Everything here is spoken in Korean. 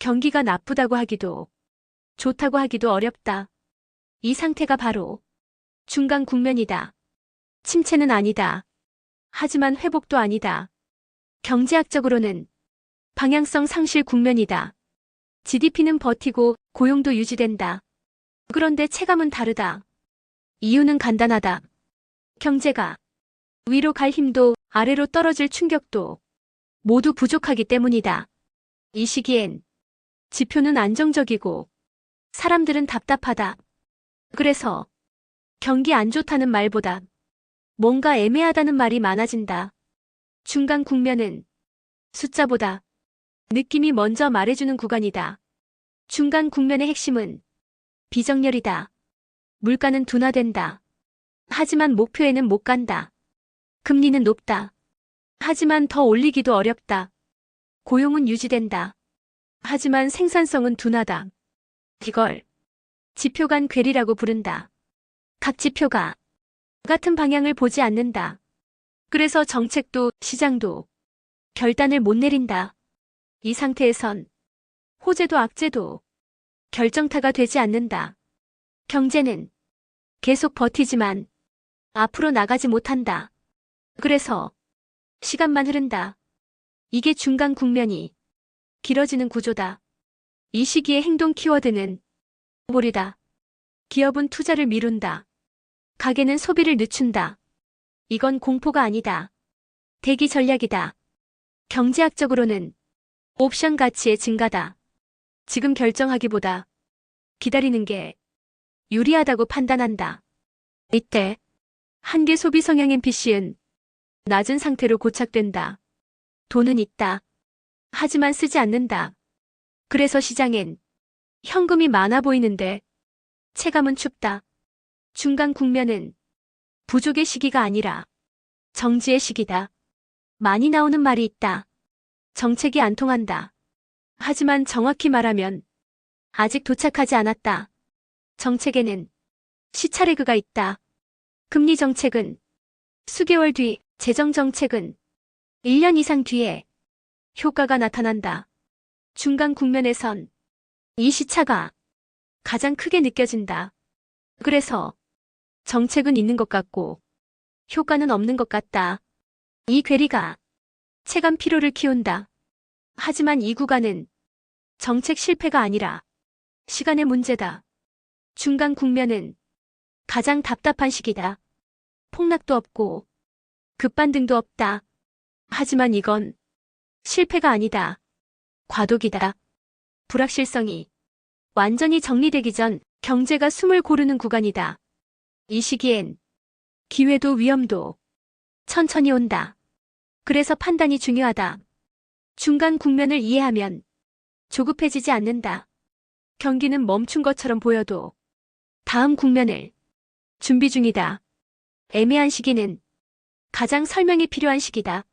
경기가 나쁘다고 하기도 좋다고 하기도 어렵다. 이 상태가 바로 중간 국면이다. 침체는 아니다. 하지만 회복도 아니다. 경제학적으로는 방향성 상실 국면이다. GDP는 버티고 고용도 유지된다. 그런데 체감은 다르다. 이유는 간단하다. 경제가 위로 갈 힘도 아래로 떨어질 충격도 모두 부족하기 때문이다. 이 시기엔 지표는 안정적이고 사람들은 답답하다. 그래서 경기 안 좋다는 말보다 뭔가 애매하다는 말이 많아진다. 중간 국면은 숫자보다 느낌이 먼저 말해주는 구간이다. 중간 국면의 핵심은 비정렬이다. 물가는 둔화된다. 하지만 목표에는 못 간다. 금리는 높다. 하지만 더 올리기도 어렵다. 고용은 유지된다. 하지만 생산성은 둔하다. 이걸 지표 간 괴리라고 부른다. 각 지표가 같은 방향을 보지 않는다. 그래서 정책도 시장도 결단을 못 내린다. 이 상태에선 호재도 악재도 결정타가 되지 않는다. 경제는 계속 버티지만 앞으로 나가지 못한다. 그래서 시간만 흐른다. 이게 중간 국면이 길어지는 구조다. 이 시기의 행동 키워드는 몰이다. 기업은 투자를 미룬다. 가게는 소비를 늦춘다. 이건 공포가 아니다. 대기 전략이다. 경제학적으로는 옵션 가치의 증가다. 지금 결정하기보다 기다리는 게 유리하다고 판단한다. 이때 한계 소비 성향 NPC는 낮은 상태로 고착된다. 돈은 있다. 하지만 쓰지 않는다. 그래서 시장엔 현금이 많아 보이는데 체감은 춥다. 중간 국면은 부족의 시기가 아니라 정지의 시기다. 많이 나오는 말이 있다. 정책이 안 통한다. 하지만 정확히 말하면 아직 도착하지 않았다. 정책에는 시차레그가 있다. 금리 정책은 수개월 뒤, 재정 정책은 1년 이상 뒤에 효과가 나타난다. 중간 국면에선 이 시차가 가장 크게 느껴진다. 그래서 정책은 있는 것 같고 효과는 없는 것 같다. 이 괴리가 체감 피로를 키운다. 하지만 이 구간은 정책 실패가 아니라 시간의 문제다. 중간 국면은 가장 답답한 시기다. 폭락도 없고 급반등도 없다. 하지만 이건 실패가 아니다. 과도기다. 불확실성이 완전히 정리되기 전 경제가 숨을 고르는 구간이다. 이 시기엔 기회도 위험도 천천히 온다. 그래서 판단이 중요하다. 중간 국면을 이해하면 조급해지지 않는다. 경기는 멈춘 것처럼 보여도 다음 국면을 준비 중이다. 애매한 시기는 가장 설명이 필요한 시기다.